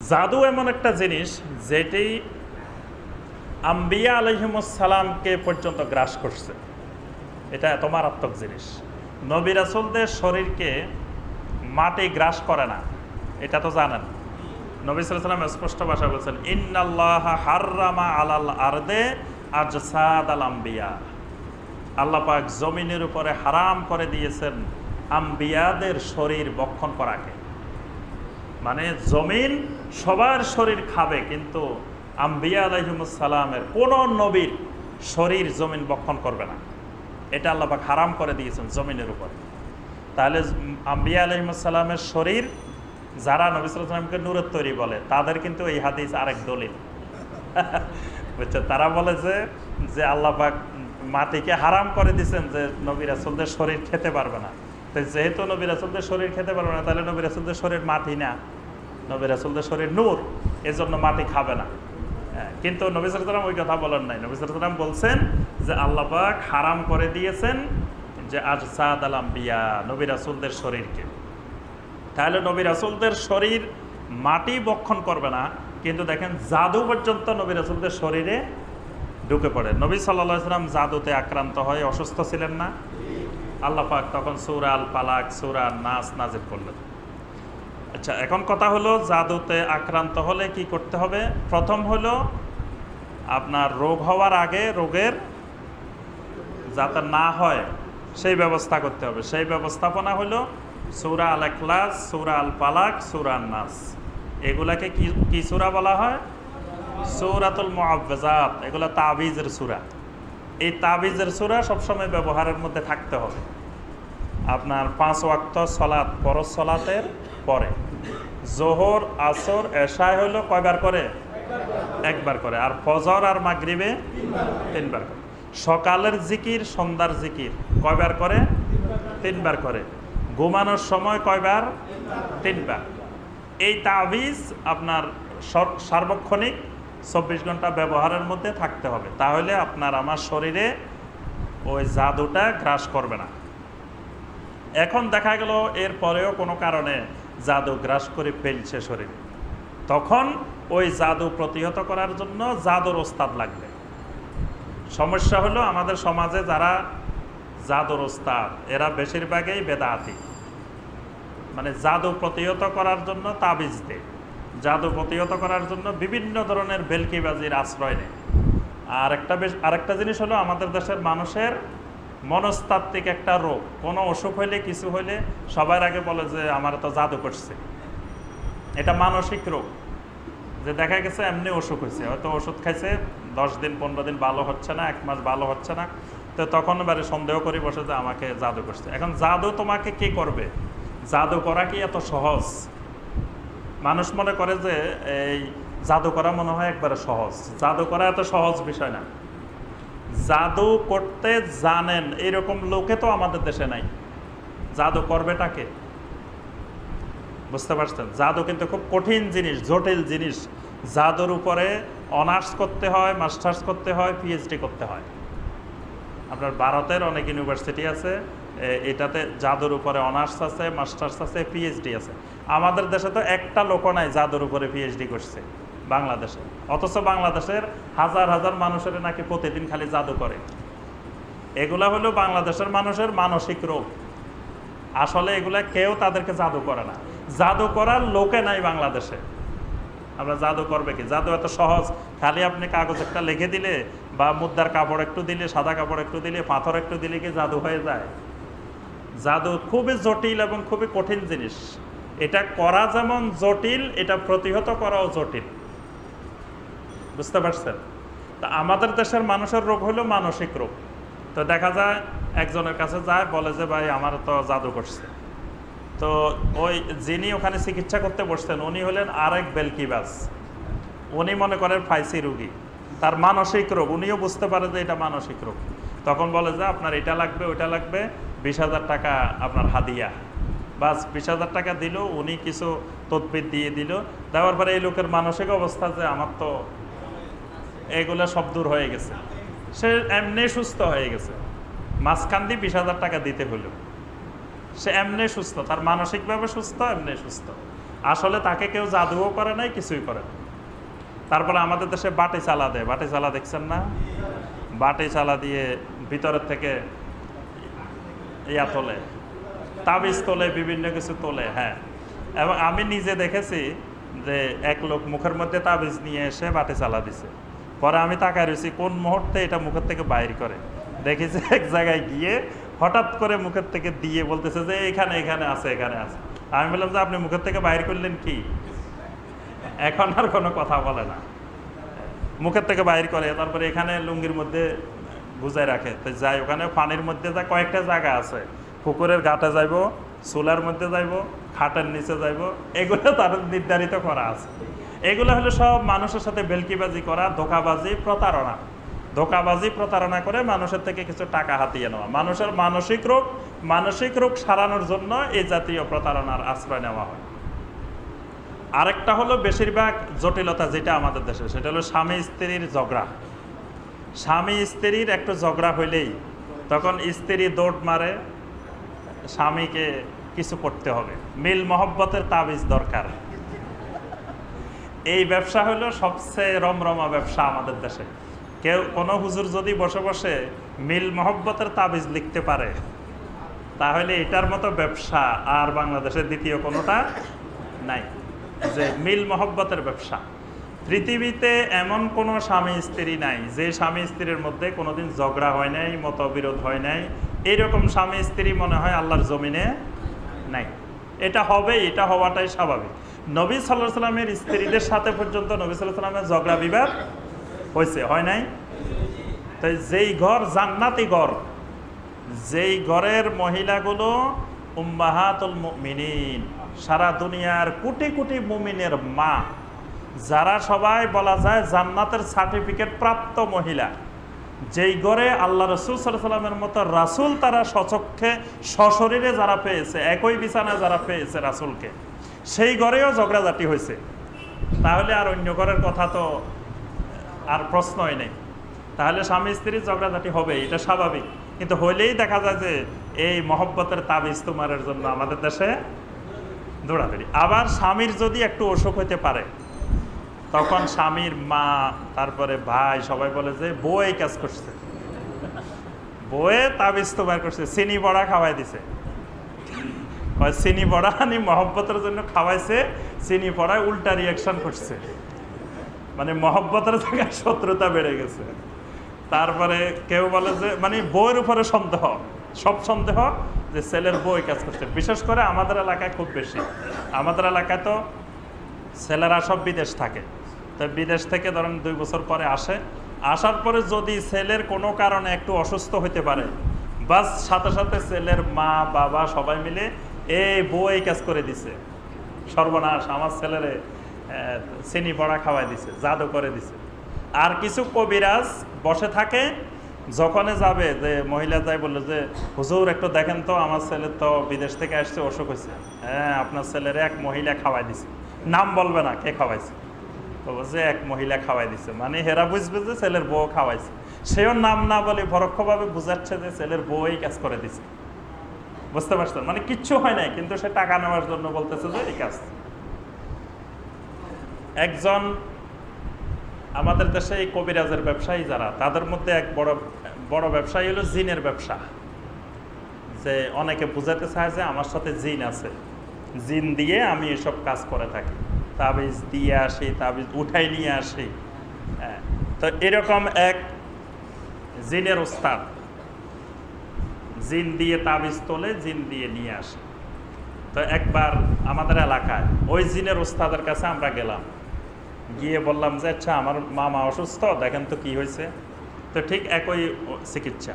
জাদু এমন একটা জিনিস যেটি আম্বিয়া আলহিমসালামকে পর্যন্ত গ্রাস করছে। এটা এত মারাত্মক জিনিস। নবী রাসুলদের শরীরকে মাটি গ্রাস করে না, এটা তো জানেন। নবী সাল্লাম স্পষ্ট ভাষা বলছেন, ইন্নাল্লাহ হাররামা আলাল আরদে আজসাদ আল আম্বিয়া। আল্লাহ পাক জমিনের উপরে হারাম করে দিয়েছেন আম্বিয়াদের শরীর বক্ষণ করাকে। মানে জমিন সবার শরীর খাবে, কিন্তু আম্বিয়া আলহিমসালামের কোন নবীর শরীর জমিন বক্ষণ করবে না। এটা আল্লাপাক হারাম করে দিয়েছেন জমিনের উপর। তাহলে আম্বিয়া আলহিমসালামের শরীর যারা নবী সাল্লামকে নূরের তৈরি বলে, তাদের কিন্তু এই হাদিস আরেক দলিল। বুঝছে তারা বলে যে যে আল্লাপাক মাটিকে হারাম করে দিয়েছেন যে নবী রাসুলদের শরীর খেতে পারবে না। যেহেতু নবী রাসুলদের শরীর খেতে পারবে না তাহলে নবী রাসুলদের শরীর মাটি না। নবী রাসুলদের শরীর নূর এজন্য মাটি খাবে না। হ্যাঁ, কিন্তু নবী সালাম ওই কথা বলেন নাই। নবী সালাম বলছেন যে আল্লাপাক হারাম করে দিয়েছেন যে আজ সাদ আলাম বিয়া নবী রাসুলদের শরীরকে। তাহলে নবী রাসুলদের শরীর মাটি বক্ষণ করবে না কিন্তু দেখেন জাদু পর্যন্ত নবী রাসুলদের শরীরে ঢুকে পড়ে। নবী সাল্লাহ সাল্লাম জাদুতে আক্রান্ত হয় অসুস্থ ছিলেন না। আল্লাহ পাক তখন আল পালাক সুরা নাচ নাজির করলেন। আচ্ছা এখন কথা হলো জাদুতে আক্রান্ত হলে কি করতে হবে? প্রথম হলো আপনার রোগ হওয়ার আগে রোগের যাতে না হয়, সেই ব্যবস্থা করতে হবে। সেই ব্যবস্থাপনা হলো সুরা আল এখলাস সুরা আল পালাক সুরা নাস। এগুলাকে কি কি সুরা বলা হয়? সৌরাতুল মুআব্বাজাত এগুলো তাবিজের সুরা। এই তাবিজের সুরা সবসময় ব্যবহারের মধ্যে থাকতে হবে। আপনার পাঁচ ওয়াক্ত সলাৎ পরশ সলাতের পরে। জোহর, আসর, এশায় হলো কয়বার করে? একবার করে। আর ফজর আর মাগরিবে তিনবার করে। সকালের জিকির, সন্ধ্যার জিকির, কয়বার করে? তিনবার করে। ঘুমানোর সময় কয়বার? তিনবার। এই তাবিজ আপনার সর- সার্বক্ষণিক চব্বিশ ঘণ্টা ব্যবহারের মধ্যে থাকতে হবে। তাহলে আপনার আমার শরীরে ওই জাদুটা গ্রাস করবে না। এখন দেখা গেল এর পরেও কোনো কারণে জাদু গ্রাস করে ফেলছে শরীরে। তখন ওই জাদু প্রতিহত করার জন্য জাদুর ওস্তাদ লাগবে। সমস্যা হলো আমাদের সমাজে যারা জাদুর ওস্তাদ, এরা বেশিরভাগই বেদাতি। মানে জাদু প্রতিহত করার জন্য তাবিজ দেয়। জাদু প্রতিহত করার জন্য বিভিন্ন ধরনের বেলকিবাজির আশ্রয় নেয়। আর একটা বেশ, আরেকটা জিনিস হলো আমাদের দেশের মানুষের মনস্তাত্ত্বিক একটা রোগ। কোনো অসুখ হইলে, কিছু হইলে সবার আগে বলে যে, আমার তো জাদু করছে। এটা মানসিক রোগ। যে দেখা গেছে, এমনি অসুখ হয়েছে হয়তো ওষুধ খাইছে, দশ দিন, পনেরো দিন ভালো হচ্ছে না, এক মাস ভালো হচ্ছে না। তো তখন এবারে সন্দেহ করি বসে যে, আমাকে জাদু করছে। এখন জাদু তোমাকে কি করবে? জাদু করা কি এত সহজ? মানুষ মনে করে যে এই জাদু করা মনে হয় একবারে সহজ। জাদু করা এত সহজ বিষয় না। জাদু করতে জানেন, এরকম লোকে তো আমাদের দেশে নাই। জাদু করবেটাকে বুঝতে পারছেন? জাদু কিন্তু খুব কঠিন জিনিস, জটিল জিনিস। জাদুর উপরে অনার্স করতে হয়, মাস্টার্স করতে হয় পিএইচডি করতে হয়। আপনার ভারতের অনেক ইউনিভার্সিটি আছে এটাতে জাদুর উপরে অনার্স আছে, মাস্টার্স আছে পিএইচডি আছে। আমাদের দেশে তো একটা লোক নাই জাদুর উপরে পিএইচডি করছে, বাংলাদেশে। অথচ বাংলাদেশের হাজার হাজার মানুষের নাকি প্রতিদিন খালি জাদু করে। এগুলা হলো বাংলাদেশের মানুষের মানসিক রোগ। আসলে এগুলা কেউ তাদেরকে জাদু করে না। জাদু করার লোকে নাই বাংলাদেশে। আমরা জাদু করবে কি? জাদু এত সহজ। খালি আপনি কাগজ একটা লিখে দিলে, বা মুদ্রার কাপড় একটু দিলে, সাদা কাপড় একটু দিলে, পাথর একটু দিলে কি জাদু হয়ে যায়? জাদু খুবই জটিল এবং খুবই কঠিন জিনিস। এটা করা যেমন জটিল, এটা প্রতিহত করাও জটিল। বুঝতে পারছেন? তা আমাদের দেশের মানুষের রোগ হলো মানসিক রোগ। তো দেখা যায় একজনের কাছে যায়, বলে যে, ভাই, আমার তো জাদু করছে। তো ওই যিনি ওখানে চিকিৎসা করতে বসতেন, উনি হলেন আরেক বেলকিবাস উনি মনে করেন ফাইসি রুগী। তার মানসিক রোগ, উনিও বুঝতে পারে যে এটা মানসিক রোগ। তখন বলে যে, আপনার এটা লাগবে, ওইটা লাগবে। বিশ হাজার টাকা আপনার হাদিয়া। বাস, বিশ হাজার টাকা দিল, উনি কিছু তদবির দিয়ে দিল। দেওয়ার পরে এই লোকের মানসিক অবস্থা যে আমার তো এগুলো সব দূর হয়ে গেছে। সে এমনি সুস্থ হয়ে গেছে। মাঝখান দিয়ে বিশ হাজার টাকা দিতে হলো। সে এমনি সুস্থ, তার মানসিকভাবে সুস্থ, এমনি সুস্থ। আসলে তাকে কেউ জাদুও করে নাই, কিছুই করে না তারপরে আমাদের দেশে বাটি চালা দেয়। বাটি চালা দেখছেন না? বাটি চালা দিয়ে ভিতরের থেকে ইয়া তোলে। তাবিজ তোলে, বিভিন্ন কিছু তোলে হ্যাঁ। এবং আমি নিজে দেখেছি যে এক লোক মুখের মধ্যে তাবিজ নিয়ে এসে বাটি চালা দিছে। পরে আমি তাকায় রয়েছি, কোন মুহূর্তে এটা মুখের থেকে বাইর করে? দেখেছি এক জায়গায় গিয়ে হঠাৎ করে মুখের থেকে দিয়ে বলতেছে যে এখানে এখানে আছে এখানে আছে। আমি বললাম যে আপনি মুখের থেকে বাইর করলেন কি? এখন আর কোনো কথা বলে না। মুখের থেকে বাইর করে, তারপরে এখানে লুঙ্গির মধ্যে গুজায় রাখে। তো যাই, ওখানে পানির মধ্যে যা কয়েকটা জায়গা আছে। পুকুরের ঘাটে যাইব, চুলার মধ্যে যাইব, খাটের নিচে যাইব, এগুলো তার নির্ধারিত করা আছে। এগুলো হলো সব মানুষের সাথে বেলকিবাজি করা, ধোকাবাজি, প্রতারণা। ধোকাবাজি, প্রতারণা করে মানুষের থেকে কিছু টাকা হাতিয়ে নেওয়া। মানুষের মানসিক রোগ মানসিক রোগ সারানোর জন্য এই জাতীয় প্রতারণার আশ্রয় নেওয়া হয়। আরেকটা হলো বেশিরভাগ জটিলতা যেটা আমাদের দেশে, সেটা হলো স্বামী স্ত্রীর ঝগড়া। স্বামী স্ত্রীর একটু ঝগড়া হইলেই তখন স্ত্রী দৌড় মারে, স্বামীকে কিছু করতে হবে। মিল মহব্বতের তাবিজ দরকার। এই ব্যবসা হলো সবচেয়ে রমরমা ব্যবসা আমাদের দেশে। কেউ, কোনো হুজুর যদি বসে বসে মিল মহব্বতের তাবিজ লিখতে পারে, তাহলে এটার মতো ব্যবসা আর বাংলাদেশের দ্বিতীয় কোনোটা নাই। যে মিল মহব্বতের ব্যবসা। পৃথিবীতে এমন কোনো স্বামী স্ত্রী নাই, যে স্বামী স্ত্রীর মধ্যে কোনোদিন ঝগড়া হয় নাই, মতবিরোধ হয় নাই। এইরকম স্বামী স্ত্রী মনে হয় আল্লাহর জমিনে নাই। এটা হবে এটা হওয়াটাই স্বাভাবিক। নবী সাল্লাহ সাল্লামের স্ত্রীদের সাথে পর্যন্ত নবী সাল্লাহ সাল্লামের ঝগড়া বিবাদ হয়েছে হয় নাই? তাই যেই ঘর জান্নাতি ঘর, যেই ঘরের মহিলাগুলো উম্মাহাতুল মুমিনিন, সারা দুনিয়ার কোটি কোটি মুমিনের মা যারা সবাই বলা যায় জান্নাতের সার্টিফিকেট প্রাপ্ত মহিলা, যেই ঘরে আল্লাহ রসুল সাল্লামের মতো রাসুল তারা সচক্ষে সশরীরে যারা পেয়েছে, একই বিছানায় যারা পেয়েছে রাসুলকে, সেই ঘরেও ঝগড়াঝাটি হয়েছে। তাহলে আর অন্য ঘরের কথা তো আর প্রশ্নই নেই। তাহলে স্বামী স্ত্রীর ঝগড়াঝাটি হবে, এটা স্বাভাবিক। কিন্তু হইলেই দেখা যায় যে এই মহব্বতের তাবিজ তোমারের জন্য আমাদের দেশে দৌড়াদৌড়ি। আবার স্বামীর যদি একটু অসুখ হইতে পারে তখন স্বামীর মা, তারপরে ভাই সবাই বলে যে বউ কাজ করছে। বউয়ে তাবিজ তোমার করছে, চিনি বড়া খাওয়াই দিছে। চিনি বড়া আনি মহব্বতের জন্য খাওয়াইছে, চিনি পড়ায় উল্টা রিয়াকশন করছে। মানে মহব্বতের জায়গায় শত্রুতা বেড়ে গেছে। তারপরে কেউ বলে যে মানে বইয়ের উপরে সন্দেহ। সব সন্দেহ যে ছেলের বই কাজ করছে। বিশেষ করে আমাদের এলাকায় খুব বেশি। আমাদের এলাকায় তো ছেলেরা সব বিদেশ থাকে। তো বিদেশ থেকে ধরেন দুই বছর পরে আসে। আসার পরে যদি ছেলের কোনো কারণে একটু অসুস্থ হতে পারে, বাস সাথে সাথে ছেলের মা, বাবা সবাই মিলে এই বউ এই কাজ করে দিছে। সর্বনাশ, আমার ছেলেরে চিনি পড়া খাওয়াই দিছে, জাদু করে দিছে। আর কিছু কবিরাজ বসে থাকে, যখনই যাবে, যে মহিলা যাই বলল যে, হুজুর, একটু দেখেন তো, আমার ছেলে তো বিদেশ থেকে আসছে, অসুখ হয়েছে হ্যাঁ আপনার ছেলের এক মহিলা খাওয়াই দিছে। নাম বলবে না কে খাওয়াইছে। বলব যে এক মহিলা খাওয়াই দিছে। মানে হেরা বুঝবে যে ছেলের বউ খাওয়াইছে। সেও নাম না বলে পরোক্ষভাবে বুঝাচ্ছে যে ছেলের বউ এই কাজ করে দিছে। বুঝতে পারছেন? মানে কিচ্ছু হয় নাই, কিন্তু সে টাকা নেওয়ার জন্য বলতেছে যে এই কাজ। একজন আমাদের দেশে এই কবিরাজের ব্যবসায়ী যারা, তাদের মধ্যে এক বড় বড় ব্যবসায়ী হলো জিনের ব্যবসা। যে অনেকে বুঝাতে চায় যে আমার সাথে জিন আছে। জিন দিয়ে আমি এসব কাজ করে থাকি। তাবিজ দিয়ে আসি, তাবিজ উঠাই নিয়ে আসি। হ্যাঁ তো এরকম এক জিনের উস্তাদ, জিন দিয়ে তাবিজ তোলে, জিন দিয়ে নিয়ে আসে। তো একবার আমাদের এলাকায় ওই জিনের উস্তাদের কাছে আমরা গেলাম। গিয়ে বললাম যে আচ্ছা আমার মামা অসুস্থ, দেখেন তো কি হয়েছে? তো ঠিক একই চিকিৎসা।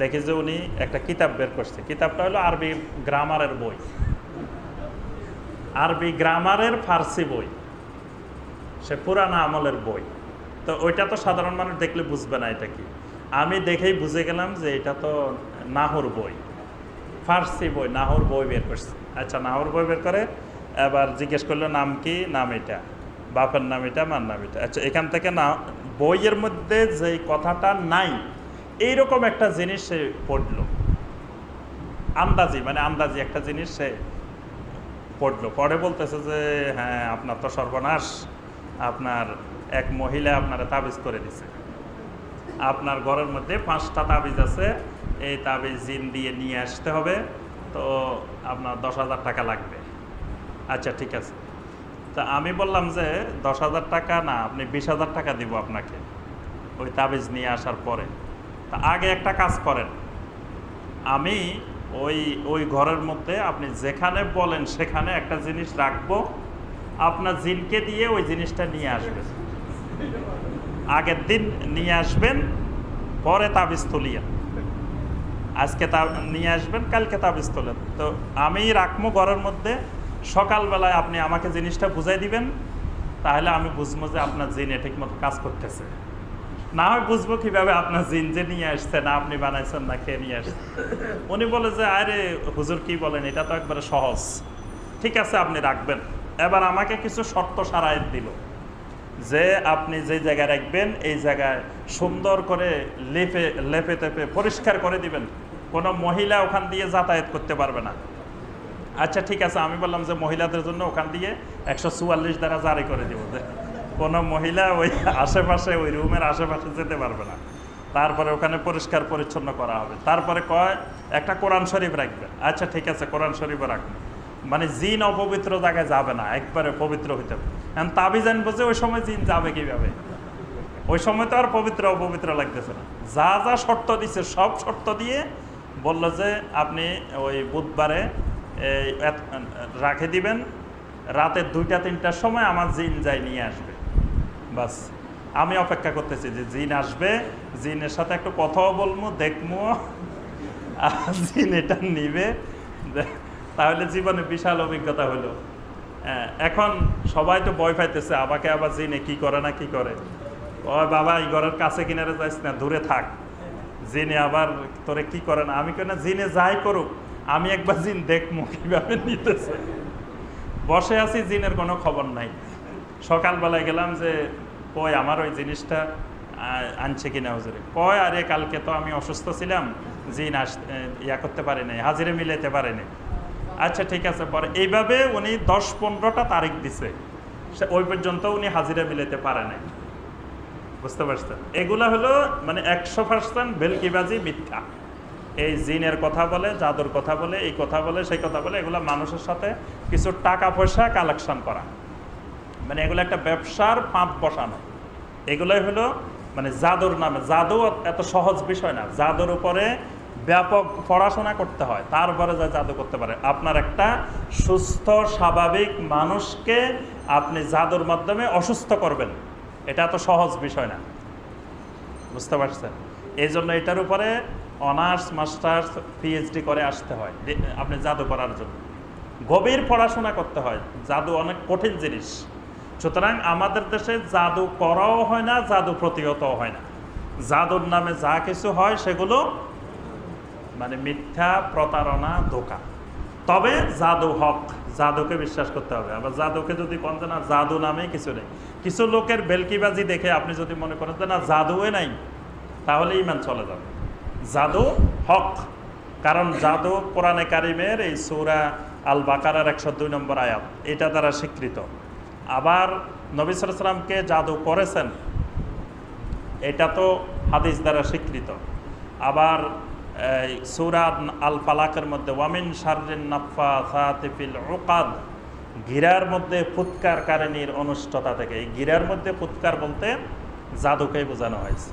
দেখি যে উনি একটা কিতাব বের করছে। কিতাবটা হলো আরবি গ্রামারের বই। আরবি গ্রামারের ফার্সি বই। সে পুরানা আমলের বই। তো ওইটা তো সাধারণ মানুষ দেখলে বুঝবে না এটা কি। আমি দেখেই বুঝে গেলাম যে এটা তো নাহর বই। ফার্সি বই, নাহর বই বের করছে। আচ্ছা নাহর বই বের করে, এবার জিজ্ঞেস করল, নাম কি? নাম এটা। বাপের নাম এটা, মার নাম এটা? আচ্ছা এখান থেকে না, বইয়ের মধ্যে যে কথাটা নাই, এইরকম একটা জিনিস সে পড়ল। আন্দাজি মানে আন্দাজি একটা জিনিস সে পড়ল। পরে বলতেছে যে হ্যাঁ আপনার তো সর্বনাশ। আপনার এক মহিলা আপনারা তাবিজ করে দিছে। আপনার ঘরের মধ্যে পাঁচটা তাবিজ আছে। এই তাবিজ জিন দিয়ে নিয়ে আসতে হবে। তো আপনার দশ হাজার টাকা লাগবে। আচ্ছা ঠিক আছে। তা আমি বললাম যে, দশ হাজার টাকা না, আপনি বিশ হাজার টাকা দিব আপনাকে ওই তাবিজ নিয়ে আসার পরে। তা আগে একটা কাজ করেন। আমি ওই ওই ঘরের মধ্যে আপনি যেখানে বলেন সেখানে একটা জিনিস রাখব, আপনার জিনকে দিয়ে ওই জিনিসটা নিয়ে আসবেন। আগের দিন নিয়ে আসবেন, পরে তাবিজ তুলিয়েন আজকে তা নিয়ে আসবেন, কালকে তাবিজ তোলেন। তো আমি রাখব ঘরের মধ্যে, সকালবেলায় আপনি আমাকে জিনিসটা বুঝাই দিবেন, তাহলে আমি বুঝব যে আপনার জিনে ঠিক মতো কাজ করতেছে। না হয় বুঝব কীভাবে আপনার জিন যে নিয়ে আসছে না আপনি বানাইছেন না খেয়ে নিয়ে আসছে? উনি বলে যে, আরে, হুজুর কি বলেন? এটা তো একবারে সহজ। ঠিক আছে, আপনি রাখবেন। এবার আমাকে কিছু শর্ত সারায়ত দিল যে, আপনি যে জায়গায় রাখবেন, এই জায়গায় সুন্দর করে লেপে লেপে তেপে পরিষ্কার করে দিবেন। কোনো মহিলা ওখান দিয়ে যাতায়াত করতে পারবে না। আচ্ছা ঠিক আছে, আমি বললাম যে, মহিলাদের জন্য ওখান দিয়ে একশো চুয়াল্লিশ দ্বারা জারি করে দিব। কোনো মহিলা ওই আশেপাশে, ওই রুমের আশেপাশে যেতে পারবে না। তারপরে ওখানে পরিষ্কার পরিচ্ছন্ন করা হবে। তারপরে কয়, একটা কোরআন শরীফ রাখবে। আচ্ছা ঠিক আছে, কোরআন শরীফও রাখবে মানে জিন অপবিত্র জায়গায় যাবে না, একবারে পবিত্র হইতে হবে। এখন তাবি জানব যে ওই সময় জিন যাবে কীভাবে? ওই সময় তো আর পবিত্র অপবিত্র লাগতেছে না। যা যা শর্ত দিছে, সব শর্ত দিয়ে বলল যে আপনি ওই বুধবারে রাখে দিবেন। রাতে দুইটা, তিনটার সময় আমার জিন যাই নিয়ে আসবে। বাস। আমি অপেক্ষা করতেছি যে জিন আসবে জিনের সাথে একটু কথাও বলব দেখব জিন এটা নিবে। তাহলে জীবনে বিশাল অভিজ্ঞতা হলো। হ্যাঁ, এখন সবাই তো ভয় পাইতেছে আমাকে আবার জিনে কি করে না কি করে? ও বাবা এই ঘরের কাছে কিনারে যাইস না দূরে থাক। জিনে আবার তোরে কি করে না? আমি কেন জিনে যাই করুক আমি একবার জিন দেখব কীভাবে নিতেছে। বসে আছি জিনের কোনো খবর নাই। সকালবেলায় গেলাম যে কই আমার ওই জিনিসটা আনছে কিনা হুজুরে? কয়, আরে কালকে তো আমি অসুস্থ ছিলাম, জিন আস ইয়া করতে পারে নাই, হাজিরে মিলাইতে পারে নাই। আচ্ছা ঠিক আছে, পরে এইভাবে উনি দশ পনেরোটা তারিখ দিছে। ওই পর্যন্ত উনি হাজিরা মিলাইতে পারে নাই। বুঝতে পারছেন? এগুলা হলো মানে একশো পার্সেন্ট বেলকিবাজি মিথ্যা। এই জিনের কথা বলে, জাদুর কথা বলে, এই কথা বলে, সেই কথা বলে, এগুলো মানুষের সাথে কিছু টাকা পয়সা কালেকশন করা। মানে এগুলো একটা ব্যবসার পাঁপ বসানো। এগুলোই হলো মানে জাদুর নামে। জাদু এত সহজ বিষয় না। জাদুর উপরে ব্যাপক পড়াশোনা করতে হয়। তারপরে যা জাদু করতে পারে। আপনার একটা সুস্থ, স্বাভাবিক মানুষকে আপনি জাদুর মাধ্যমে অসুস্থ করবেন। এটা এত সহজ বিষয় না। বুঝতে পারছেন? এই জন্য এটার উপরে অনার্স, মাস্টার্স, পিএইচডি করে আসতে হয়। আপনি জাদু করার জন্য। গভীর পড়াশোনা করতে হয়। জাদু অনেক কঠিন জিনিস। সুতরাং আমাদের দেশে জাদু করাও হয় না, জাদু প্রতিহতও হয় না। জাদুর নামে যা কিছু হয় সেগুলো মানে মিথ্যা, প্রতারণা, ধোকা। তবে জাদু হক, জাদুকে বিশ্বাস করতে হবে। আবার জাদুকে যদি যে না, জাদু নামে কিছু নেই। কিছু লোকের বেলকিবাজি দেখে আপনি যদি মনে করেন যে না জাদুয়ে নাই, তাহলে ইমান চলে যাবে। জাদু হক, কারণ জাদু কোরআনে কারিমের এই সৌরা আল বাকারার একশো দুই নম্বর আয়াত, এটা দ্বারা স্বীকৃত। আবার নবী সালামকে জাদু করেছেন, এটা তো হাদিস দ্বারা স্বীকৃত। আবার সুরাদ আল ফালাকের মধ্যে, ওয়ামিন শারিন নাফা সাতিফিল ওকাদ গিরার মধ্যে ফুৎকার কারণীর অনুষ্ঠতা থেকে। এই গিরার মধ্যে ফুৎকার বলতে জাদুকেই বোঝানো হয়েছে।